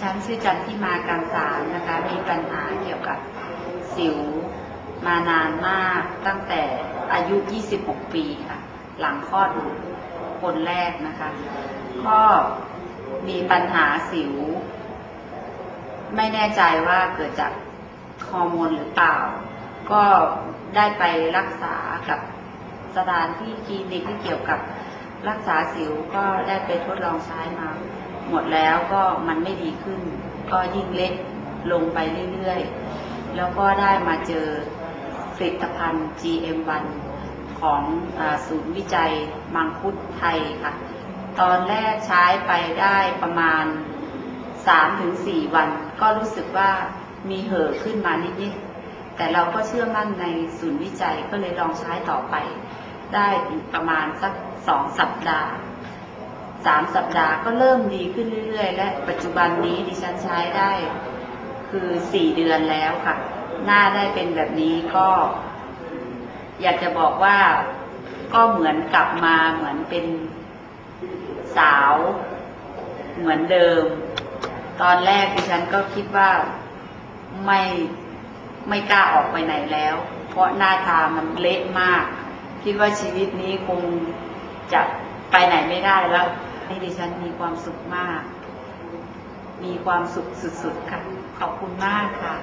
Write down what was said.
ฉันชื่อจันทิมาการสารนะคะ มีปัญหาเกี่ยวกับสิวมานานมากตั้งแต่อายุ 26 ปีค่ะ หลังคลอดคนแรกนะคะ ก็มีปัญหาสิว ไม่แน่ใจว่าเกิดจากฮอร์โมนหรือเปล่า ก็ได้ไปรักษากับสถานที่คลินิกที่เกี่ยวกับรักษาสิวก็ได้ไปทดลองใช้มา หมดแล้วก็มันไม่ดีขึ้น ก็ยิ่งเล็กลงไปเรื่อยๆ แล้วก็ได้มาเจอผลิตภัณฑ์ GM1 ของอศูนย์วิจัยมังคุดไทยค่ะ ตอนแรกใช้ไปได้ประมาณ 3-4 วัน ก็รู้สึกว่ามีเห่อขึ้นมานิดๆ แต่เราก็เชื่อมั่นในศูนย์วิจัยก็เลยลองใช้ต่อไป ได้ประมาณสักสองสัปดาห์ สามสัปดาห์ก็เริ่มดีขึ้นเรื่อยๆ และปัจจุบันนี้ดิฉันใช้ได้คือสี่เดือนแล้วค่ะ หน้าได้เป็นแบบนี้ก็ อยากจะบอกว่าก็เหมือนกลับมาเหมือนเป็นสาว เหมือนเดิม ตอนแรกดิฉันก็คิดว่าไม่ไม่กล้าออกไปไหนแล้ว เพราะหน้าตามันเละมาก คิดว่าชีวิตนี้คงจะไปไหนไม่ได้แล้ว นี่ดิฉันมีความสุขมาก มีความสุขสุดๆค่ะ ขอบคุณมากค่ะ